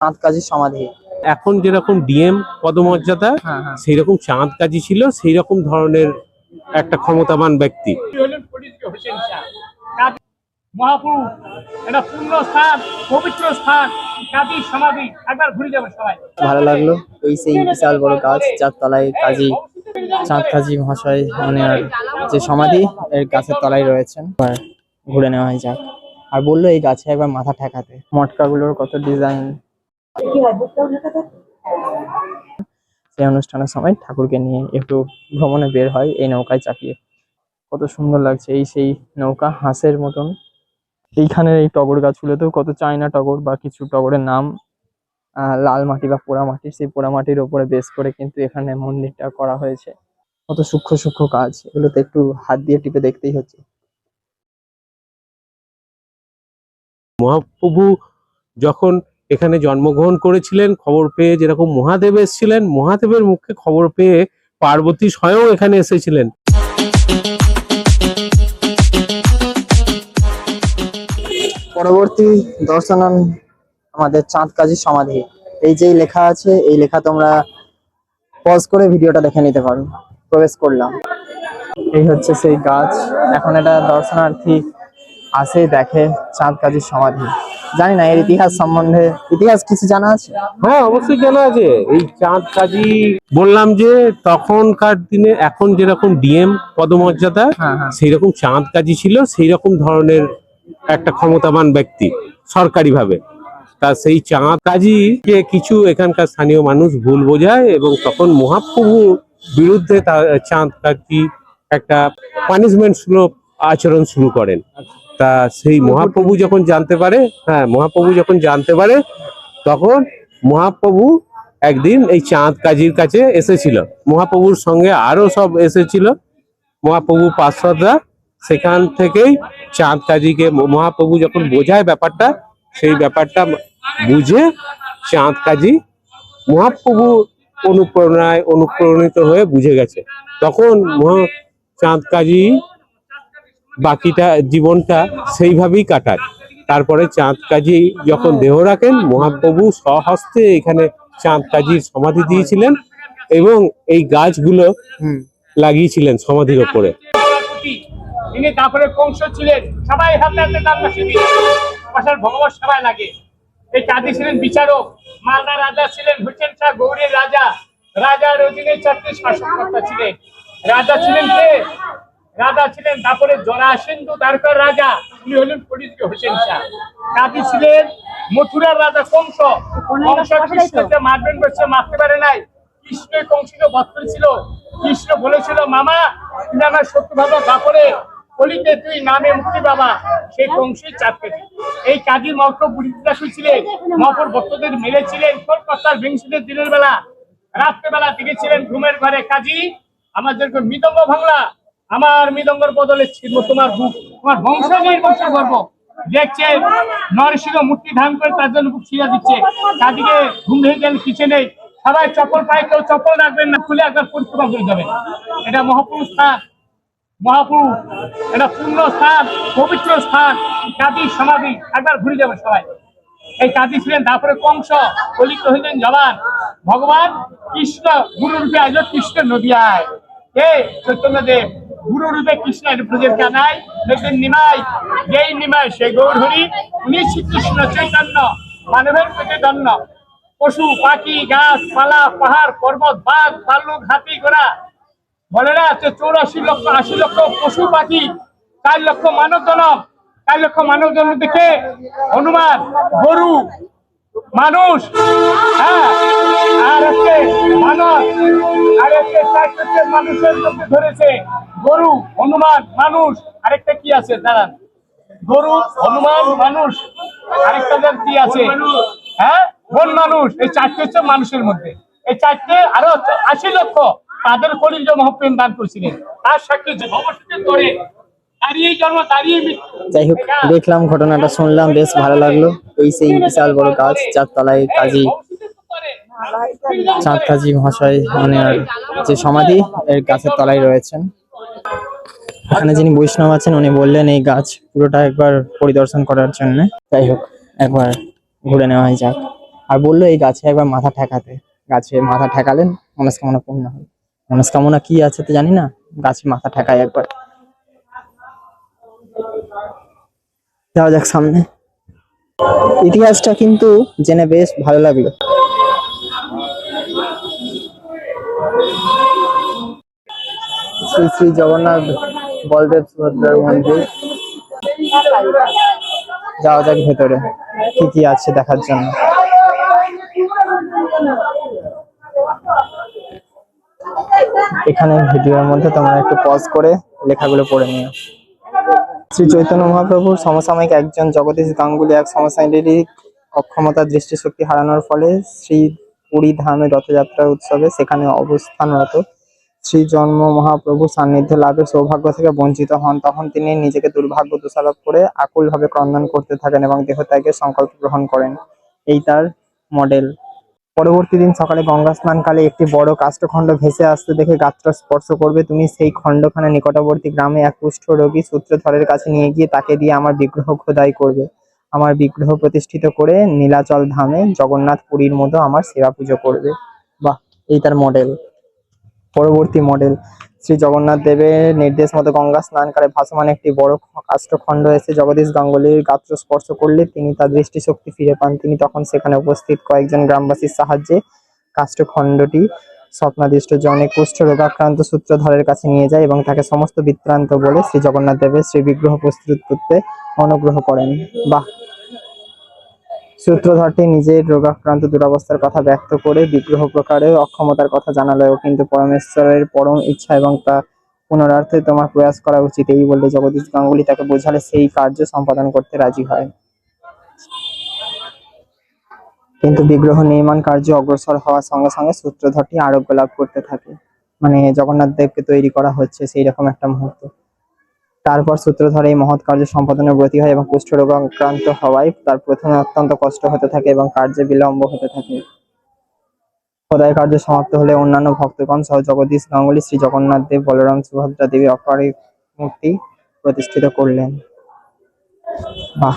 চাঁদ কাজী সমাধি। এখন যেরকম ডিএম পদমর্যাদা হ্যাঁ হ্যাঁ। সেই রকম চাঁদ কাজী ছিল সেই রকম ধরনের একটা ক্ষমতাবান ব্যক্তি। হলেন পণ্ডিত হোসেন শাহ কাজী মহাপুরুষ এটা পূর্ণ স্থান পবিত্র স্থান কাজী সমাধি একবার ঘুরে যাবে সবাই। ভালো লাগল এই সেই বিশাল বড় গাছ যার তলায় কাজী চাঁদ কাজী মহাশয় মানে আর যে সমাধি এর গাছের তলায় রয়েছেন। ঘুরে নেওয়া হয় যাক। আর বলল এই গাছে একবার মাথা ঠেকাতে। মটকাগুলোর কত ডিজাইন সেই অনুষ্ঠানের সময় ঠাকুরকে নিয়ে একটু ভ্রমণে বের হয় এই নৌকায় চাপিয়ে। কত সুন্দর লাগছে এই সেই নৌকা হাঁসের মতন। এইখানের এই টগর গাছগুলোতেও কত চায়না টগর বা কিছু টগরের নাম আহ, লাল মাটি বা পোড়া মাটি সেই পোড়া মাটির ওপরে বেস করে কিন্তু এখানে মন্দিরটা করা হয়েছে। কত সূক্ষ্ম সূক্ষ্ম কাজ এগুলোতে একটু হাত দিয়ে টিপে দেখতেই হচ্ছে। মহাপ্রভু যখন এখানে জন্মগ্রহণ করেছিলেন, খবর পেয়ে যেরকম মহাদেব এসেছিলেন, মহাদেবের মুখে খবর পেয়ে পার্বতী স্বয়ং এখানে এসেছিলেন। পরবর্তী দর্শনান আমাদের চাঁদ কাজী সমাধি। এই যেই লেখা আছে, এই লেখা তোমরা পজ করে ভিডিওটা দেখে নিতে পারো। প্রবেশ করলাম। এই হচ্ছে সেই গাছ। এখন এটা দর্শনার্থী আসে দেখে চাঁদ কাজী সমাধি। জানি না এর ইতিহাস সম্বন্ধে। ইতিহাস কিছু জানা আছে? হ্যাঁ অবশ্যই জানা আছে। এই চাঁদ কাজী বললাম যে তখনকার দিনে এখন যেরকম ডিএম পদমর্যাদা হ্যাঁ হ্যাঁ। সেই রকম চাঁদ কাজী ছিল সেই রকম ধরনের একটা ক্ষমতাবান ব্যক্তি সরকারি ভাবে তা সেই চাঁদ কাজীকে কিছু এখানকার স্থানীয় মানুষ ভুল বোঝায় এবং তখন মহাপ্রভুর বিরুদ্ধে তার চাঁদ কাজী একটা পানিশমেন্ট সুলভ আচরণ শুরু করেন। তা সেই মহাপ্রভু যখন জানতে পারে হ্যাঁ মহাপ্রভু যখন জানতে পারে, তখন মহাপ্রভু একদিন এই চাঁদ কাজীর কাছে এসেছিল। মহাপ্রভুর সঙ্গে আরও সব এসেছিল। মহাপ্রভু পার্শ্বদরা সেখান থেকেই চাঁদ কাজীকে, মহাপ্রভু যখন বোঝায় ব্যাপারটা, সেই ব্যাপারটা বুঝে চাঁদ কাজী মহাপ্রভু অনুপ্রেরণায়, অনুপ্রাণিত হয়ে বুঝে গেছে। তখন মহা চাঁদ কাজী বাকিটা জীবনটা সেইভাবেই কাটায়। তারপরে চাঁদ কাজী যখন দেহ রাখেন মহাপ্রভু স্বহস্তে এখানে চাঁদ কাজীর সমাধি দিয়েছিলেন এবং এই গাছগুলো লাগিয়েছিলেন সমাধির ওপরে। তিনি তারপরে কংস ছিলেন। সবাই হাতে হাতে তার পাশে পাশার ভগবত সবাই লাগে। এই কাজী ছিলেন বিচারক। মালদা রাজা ছিলেন হুসেন শাহ গৌরীর রাজা। রাজার অধীনে চারটি শাসককর্তা ছিলেন। রাজা ছিলেন কে? রাজা ছিলেন তারপরে জরাসিন্ধু দ্বারকার রাজা উনি হলেন পণ্ডিত হোসেন শাহ। কাজী ছিলেন মথুরার রাজা কংস। কংস কৃষ্ণকে মারবেন বলছে মারতে পারে নাই। কৃষ্ণ কংসকে বধ করেছিল কৃষ্ণ বলেছিল মামা তুমি আমার শত্রু ভাবো বাপরে কলিতে তুই নামে মুক্তি বাবা সেই কংসের চাপকে এই কাজী মহক বুড়িটা ছিলেন। মহপর ভক্তদের মেরেছিলেন কলকাতার বিংশদের দিনের বেলা। রাত্রেবেলা দেখেছিলেন ঘুমের ঘরে। কাজী আমাদেরকে মৃদঙ্গ ভাঙলা। আমার মৃদঙ্গর বদলে ছিল তোমার বুক তোমার বংশ বংশ গর্ব। দেখছে, নরসিংহ মূর্তি ধান করে তার জন্য বুক ছিঁড়া দিচ্ছে। কাজীকে ঘুম ভেঙে গেলে কিছু নেই। সবাই চপ্পল পায়, কেউ চপ্পল রাখবেন না, খুলে একবার পরিক্রমা করে যাবেন এটা মহাপুরুষ স্থান, মহাপুরুষ, এটা পূর্ণ স্থান, পবিত্র স্থান, কাজী সমাধি। একবার ঘুরে যাবে সবাই। এই কাজী ছিলেন তারপরে কংস কলিত হইলেন জবান ভগবান কৃষ্ণ, গুরুরূপে আজ কৃষ্ণ নদী আয় কে চৈতন্য গুরু রূপে কৃষ্ণ ব্রজের কানাই দেখবেন নিমাই যেই নিমাই সে গৌর হরি, উনি শ্রীকৃষ্ণ চৈতন্য, মানবের পেটে দন্য পশু, পাখি, গাছ, পালা, পাহাড়, পর্বত, বাঘ, ভাল্লুক, হাতি, ঘোড়া। বলে না চৌরাশি লক্ষ, আশি লক্ষ পশু, পাখি, চার লক্ষ মানব জনম, চার লক্ষ মানব দেখে হনুমান, গরু, মানুষ হ্যাঁ আর হচ্ছে মানুষের লোকে ধরেছে গরু হনুমান মানুষ। আরেকটা কি আছে? দাঁড়ান। গরু হনুমান মানুষ। আরেকটা যার কি আছে? হ্যাঁ? বন মানুষ। এই চারটে হচ্ছে মানুষের মধ্যে। এই চারটে আরও আশি লক্ষ তাদের কলিজ মহপ্রেম দান করেছিলেন। তার সাক্ষী দাঁড়িয়ে মৃত্যু। যাই হোক দেখলাম ঘটনাটা শুনলাম বেশ ভালো লাগল। এই সেই বিশাল বড় গাছ যার তলায় কাজী চাঁদ কাজী মহাশয় মানে আর যে সমাধি, এর গাছের তলায় রয়েছেন। এখানে যিনি বৈষ্ণব আছেন, উনি বললেন, এই গাছ পুরোটা একবার পরিদর্শন করার জন্য। যাই হোক, একবার ঘুরে নেওয়া যাক। আর বলল, এই গাছে একবার মাথা ঠেকাতে। গাছে মাথা ঠেকালেন, মনস্কামনা পূর্ণ হয় মনস্কামনা কি আছে তো জানি না, গাছে মাথা ঠেকায় একবার। যাওয়া যাক সামনে। ইতিহাসটা কিন্তু জেনে বেশ ভালো লাগল। শ্রী শ্রী জগন্নাথ বলদেব সুভদ্রার মন্দির। যাওয়া যাক ভেতরে, কি কি আছে দেখার জন্য। এখানে ভিডিওর মধ্যে তোমরা একটু পজ করে লেখাগুলো পড়ে নিও। শ্রী চৈতন্য মহাপ্রভুর সমসাময়িক একজন জগদীশ গাঙ্গুলি এক সমসাময়িক অক্ষমতা দৃষ্টিশক্তি হারানোর ফলে শ্রী পুরী ধামে রথযাত্রা উৎসবে সেখানে অবস্থানরত শ্রী জন্ম মহাপ্রভু সান্নিধ্য লাভের সৌভাগ্য থেকে বঞ্চিত হন, তখন তিনি নিজেকে দুর্ভাগ্য, দোষারোপ করে আকুলভাবে ক্রন্দন করতে থাকেন এবং দেহত্যাগের সংকল্প গ্রহণ করেন। এই তার মডেল। পরবর্তী দিন সকালে গঙ্গা স্নানকালে একটি বড় কাষ্ঠখণ্ড ভেসে আসতে দেখে গাত্র স্পর্শ করবে। তুমি সেই খণ্ডখানে নিকটবর্তী গ্রামে এক কুষ্ঠ রোগী সূত্রধরের কাছে নিয়ে গিয়ে তাকে দিয়ে আমার বিগ্রহ খোদাই করবে। আমার বিগ্রহ প্রতিষ্ঠিত করে নীলাচল ধামে জগন্নাথ পুরীর মতো আমার সেবা পুজো করবে। বাহ, এই তার মডেল। পরবর্তী মডেল। শ্রী জগন্নাথ দেবের নির্দেশ মতো গঙ্গা স্নান করে ভাসমান একটি বড় কাষ্ঠখণ্ড এসে জগদীশ গাঙ্গুলির গাত্র স্পর্শ করলে তিনি তার দৃষ্টিশক্তি ফিরে পান। তিনি তখন সেখানে উপস্থিত কয়েকজন গ্রামবাসীর সাহায্যে কাষ্ঠখণ্ডটি স্বপ্নাদিষ্ট জনে কুষ্ঠ রোগাক্রান্ত সূত্রধরের কাছে নিয়ে যায় এবং তাকে সমস্ত বৃত্তান্ত বলে শ্রী জগন্নাথ দেবের শ্রী বিগ্রহ প্রস্তুত করতে অনুগ্রহ করেন। বাহ! সূত্রধরটি নিজের রোগাক্রান্ত দুরবস্থার কথা ব্যক্ত করে বিগ্রহ প্রকারে অক্ষমতার কথা জানালেও কিন্তু পরমেশ্বরের পরম ইচ্ছা এবং তা পুনরার্থে তোমার প্রয়াস করা উচিত। এই বলে জগদীশ গাঙ্গুলি তাকে বোঝালে সেই কার্য সম্পাদন করতে রাজি হয়। কিন্তু বিগ্রহ নির্মাণ কার্য অগ্রসর হওয়ার সঙ্গে সঙ্গে সূত্রধরটি আরোগ্য লাভ করতে থাকে। মানে জগন্নাথ দেবকে তৈরি করা হচ্ছে সেই রকম একটা মুহূর্ত। তারপর সূত্রধর এই মহৎ কার্য সম্পাদনের ব্রতী হয় এবং কুষ্ঠরোগ আক্রান্ত হওয়ায় তার প্রথমে অত্যন্ত কষ্ট হতে থাকে এবং কার্যে বিলম্ব হতে থাকে। খোদাই কার্য সমাপ্ত হলে অন্যান্য ভক্তগণ সহ জগদীশ গাঙ্গুলি, শ্রী জগন্নাথ দেব, বলরাম সুভদ্রা দেবী অপারিক মূর্তি প্রতিষ্ঠিত করলেন। বাহ,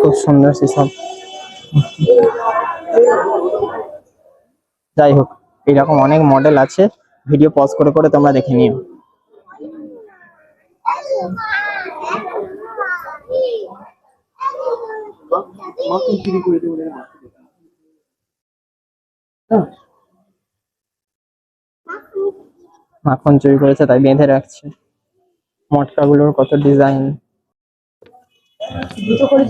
খুব সুন্দর সেসব। যাই হোক, এরকম অনেক মডেল আছে। ভিডিও পজ করে করে তোমরা দেখে নিও। মাখন চুরি করেছে তাই বেঁধে রাখছে। মটকাগুলোর কত ডিজাইন দুটো করে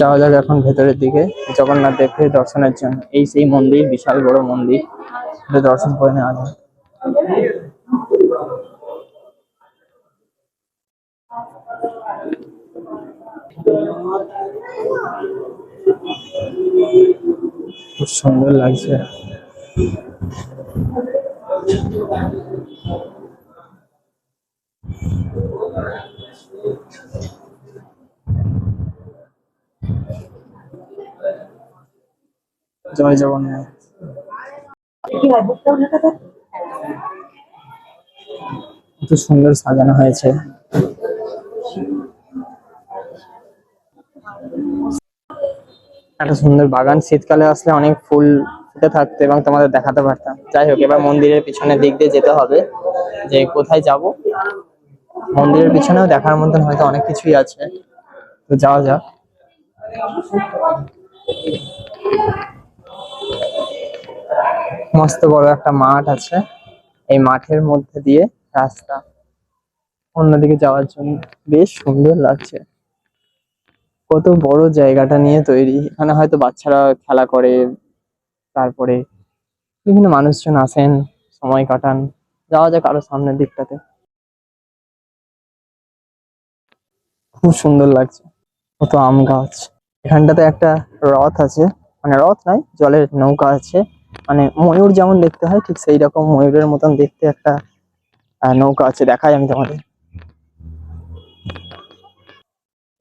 যাওয়া যাক এখন ভেতরের দিকে। জগন্নাথ দেবকে দর্শনের জন্য। এই সেই মন্দির বিশাল বড় মন্দির। এটা দর্শন করে নেওয়া যায় খুব সুন্দর লাগছে জয় জগন্নাথ কি হয় বুকটাও ঢাকা থাকে কত সুন্দর সাজানো হয়েছে। একটা সুন্দর বাগান। শীতকালে আসলে অনেক ফুল ফুটে থাকতো এবং তোমাদের দেখাতে পারতাম। যাই হোক, এবার মন্দিরের পিছনের দিক দিয়ে যেতে হবে। যে কোথায় যাব? মন্দিরের পিছনেও দেখার মতন হয়তো অনেক কিছুই আছে। তো যাওয়া যাক। মস্ত বড় একটা মাঠ আছে। এই মাঠের মধ্যে দিয়ে রাস্তা। অন্যদিকে যাওয়ার জন্য বেশ সুন্দর লাগছে। কত বড় জায়গাটা নিয়ে তৈরি। এখানে হয়তো বাচ্চারা খেলা করে, তারপরে বিভিন্ন মানুষজন আসেন, সময় কাটান। যাওয়া যাক আরও সামনের দিকটাতে। খুব সুন্দর লাগছে। কত আম গাছ। এখানটাতে একটা রথ আছে। মানে রথ নাই জলের নৌকা আছে। মানে ময়ূর যেমন দেখতে হয়, ঠিক সেই রকম ময়ূরের মতন দেখতে একটা নৌকা আছে, দেখাই আমি তোমাদের।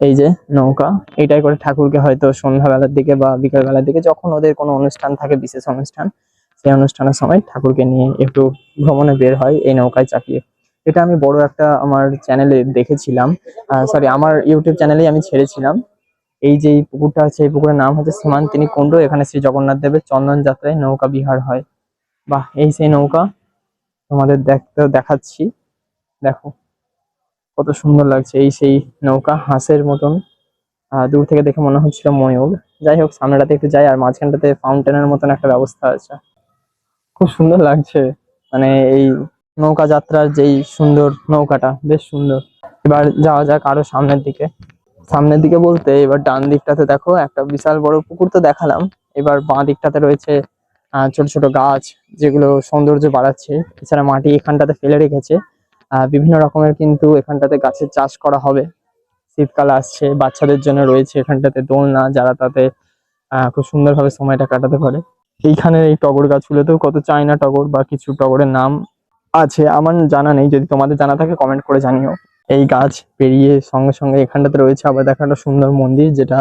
এই যে নৌকা, এটাই করে ঠাকুরকে হয়তো সন্ধ্যাবেলার দিকে বা বিকেল বেলার দিকে যখন ওদের কোনো অনুষ্ঠান থাকে, বিশেষ অনুষ্ঠান, সেই অনুষ্ঠানের সময় ঠাকুরকে নিয়ে একটু ভ্রমণে বের হয় এই নৌকায় চাপিয়ে। এটা আমি বড় একটা আমার চ্যানেলে দেখেছিলাম। সরি আমার ইউটিউব চ্যানেলেই আমি ছেড়েছিলাম। এই যে এই পুকুরটা আছে, এই পুকুরের নাম হচ্ছে সীমান্তিনী কুণ্ড। এখানে শ্রী জগন্নাথ দেবের চন্দন যাত্রায় নৌকা বিহার হয়। বাহ, এই সেই নৌকা তোমাদের দেখতে, দেখাচ্ছি। দেখো, কত সুন্দর লাগছে এই সেই নৌকা, হাঁসের মতন। দূর থেকে দেখে মনে হচ্ছিল ময়ূর। যাই হোক, সামনেটাতে একটু যাই, আর মাঝখানটাতে ফাউন্টেনের মতন একটা ব্যবস্থা আছে। খুব সুন্দর লাগছে। মানে এই নৌকা যাত্রার যেই সুন্দর নৌকাটা, বেশ সুন্দর। এবার যাওয়া যাক আরও সামনের দিকে। সামনের দিকে বলতে এবার ডান দিকটাতে দেখো, একটা বিশাল বড় পুকুর তো দেখালাম। এবার বাঁ দিকটাতে রয়েছে ছোট ছোট গাছ যেগুলো সৌন্দর্য বাড়াচ্ছে। এছাড়া মাটি এখানটাতে ফেলে রেখেছে। বিভিন্ন রকমের কিন্তু এখানটাতে গাছের চাষ করা হবে। শীতকাল আসছে, বাচ্চাদের জন্য রয়েছে এখানটাতে দোলনা যারা তাতে খুব সুন্দরভাবে সময়টা কাটাতে পারে। এইখানের এই টগর গাছগুলোতেও কত চায়না টগর বা কিছু টগরের নাম আছে, আমার জানা নেই। যদি তোমাদের জানা থাকে কমেন্ট করে জানিও। এই গাছ পেরিয়ে সঙ্গে সঙ্গে এখানটাতে রয়েছে আবার দেখা একটা সুন্দর মন্দির, যেটা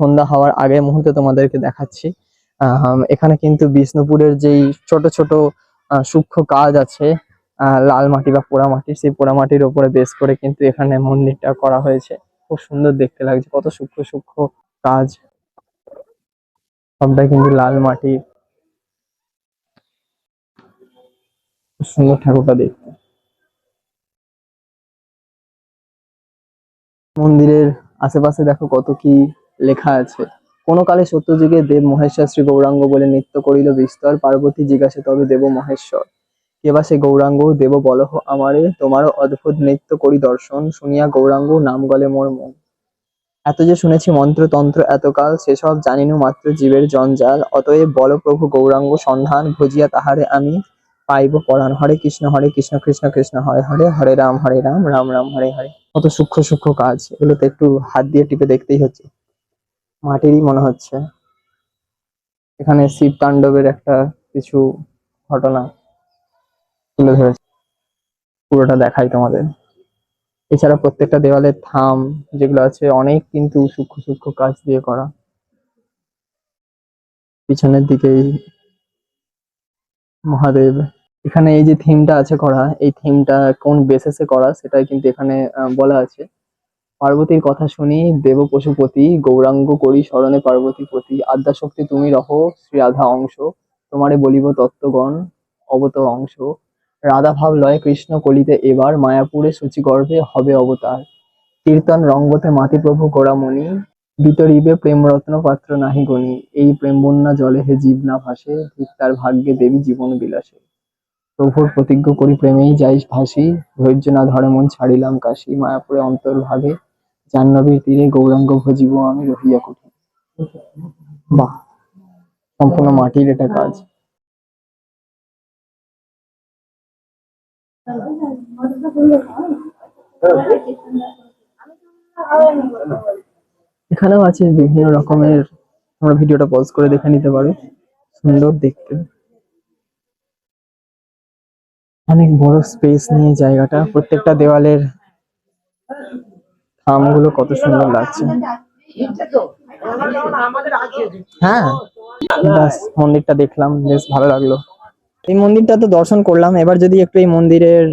সন্ধ্যা হওয়ার আগে মুহূর্তে তোমাদেরকে দেখাচ্ছি। এখানে কিন্তু বিষ্ণুপুরের যেই ছোট ছোট সূক্ষ্ম কাজ আছে লাল মাটি বা পোড়া মাটি, সেই পোড়া মাটির উপরে বেস করে কিন্তু এখানে মন্দিরটা করা হয়েছে। খুব সুন্দর দেখতে লাগছে, কত সূক্ষ্ম সূক্ষ্ম কাজ। সবটাই কিন্তু লাল মাটি। সুন্দর ঠাকুরটা দেখতে। মন্দিরের আশেপাশে দেখো কত কি লেখা আছে। কোন কালে সত্যযুগে দেব মহেশ্বর শ্রী গৌরাঙ্গ বলে নৃত্য করিল বিস্তর, পার্বতী জিজ্ঞাসে, তবে দেব মহেশ্বর? কেবা সে গৌরাঙ্গ? দেব বলহ আমারে, তোমারও অদ্ভুত নৃত্য করি দর্শন, শুনিয়া গৌরাঙ্গ নাম গলে মোর মন। এত যে শুনেছি মন্ত্রতন্ত্র এতকাল সেসব জানিনু মাত্র জীবের জঞ্জাল, অতএব বল প্রভু গৌরাঙ্গ, সন্ধান, ভজিয়া তাহারে আমি পাইব পরাণ। হরে কৃষ্ণ হরে কৃষ্ণ কৃষ্ণ কৃষ্ণ, হরে হরে হরে রাম হরে রাম রাম রাম, হরে হরে। কত সূক্ষ্ম সূক্ষ্ম কাজ। এগুলোতে একটু হাত দিয়ে টিপে দেখতেই হচ্ছে। মাটিরই মনে হচ্ছে। এখানে শিব তাণ্ডবের একটা কিছু ঘটনা তুলে ধরেছে। পুরোটা দেখাই তোমাদের। এছাড়া প্রত্যেকটা দেওয়ালের থাম যেগুলো আছে, অনেক কিন্তু সূক্ষ্ম সূক্ষ্ম কাজ দিয়ে করা। পিছনের দিকে এই মহাদেব। এখানে এই যে থিমটা আছে করা, এই থিমটা কোন বেসিসে করা সেটাই কিন্তু এখানে বলা আছে। পার্বতীর কথা শুনি, দেব পশুপতি, গৌরাঙ্গ করি স্মরণে পার্বতী পতি আদ্যাশক্তি তুমি রহ, শ্রী রাধা অংশ, তোমারে বলিব তত্ত্বগণ, অবত অংশ। রাধা ভাব লয় কৃষ্ণ কলিতে এবার, মায়াপুরে সূচি গর্ভে হবে অবতার। কীর্তন রঙ্গতে মাতি প্রভু গোড়ামণি বিতরিবে প্রেম রত্ন পাত্র নাহি গণি। এই প্রেম বন্যা জলে হে জীব না ভাসে, ঠিক তার ভাগ্যে দেবী জীবন বিলাসে। প্রভুর প্রতিজ্ঞ করি প্রেমেই যাই ভাসি, ধৈর্য না ধরে মন ছাড়িলাম কাশি, মায়াপুরে অন্তর্ভাগে জাহ্নবীর তীরে গৌরাঙ্গ ভজিব আমি রহিয়া কঠিন। বাহ, সম্পূর্ণ মাটির এটা কাজ। এখানেও আছে বিভিন্ন রকমের, তোমরা ভিডিওটা পজ করে দেখে নিতে পারো। সুন্দর দেখতে। অনেক বড় স্পেস নিয়ে জায়গাটা। প্রত্যেকটা দেওয়ালের থামগুলো কত সুন্দর লাগছে। হ্যাঁ ব্যাস, মন্দিরটা দেখলাম, বেশ ভালো লাগল। এই মন্দিরটা তো দর্শন করলাম। এবার যদি একটু এই মন্দিরের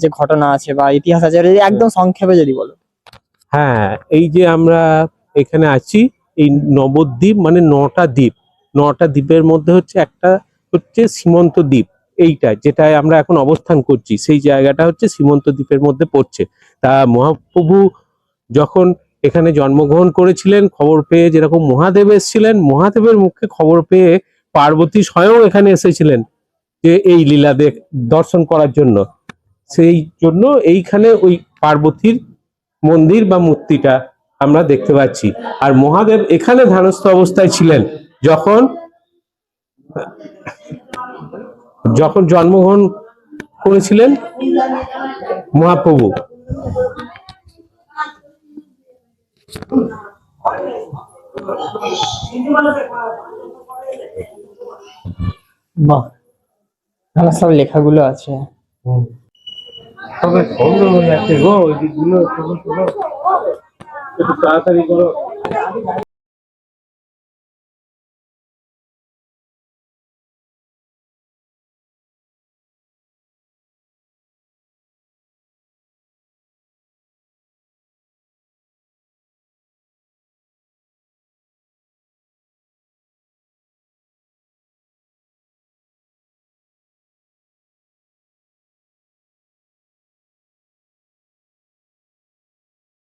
যে ঘটনা আছে বা ইতিহাস আছে একদম সংক্ষেপে যদি বলো। হ্যাঁ এই যে আমরা এখানে আছি, এই নবদ্বীপ মানে নটা দ্বীপ। নটা দ্বীপের মধ্যে হচ্ছে একটা হচ্ছে সীমন্ত দ্বীপ, এইটা যেটায় আমরা এখন অবস্থান করছি। সেই জায়গাটা হচ্ছে সীমন্ত দ্বীপের মধ্যে পড়ছে। তা মহাপ্রভু যখন এখানে জন্মগ্রহণ করেছিলেন, খবর পেয়ে যেরকম মহাদেব এসেছিলেন, মহাদেবের মুখে খবর পেয়ে পার্বতী স্বয়ং এখানে এসেছিলেন যে এই লীলা দর্শন করার জন্য। সেই জন্য এইখানে ওই পার্বতীর মন্দির বা মূর্তিটা আমরা দেখতে পাচ্ছি। আর মহাদেব এখানে ধ্যানস্থ অবস্থায় ছিলেন যখন যখন জন্মগ্রহণ করেছিলেন মহাপ্রভু। বাহ সব লেখাগুলো আছে। তবে সুন্দর হয়ে যাচ্ছে গো ওই দিকগুলো একটু তাড়াতাড়ি করো।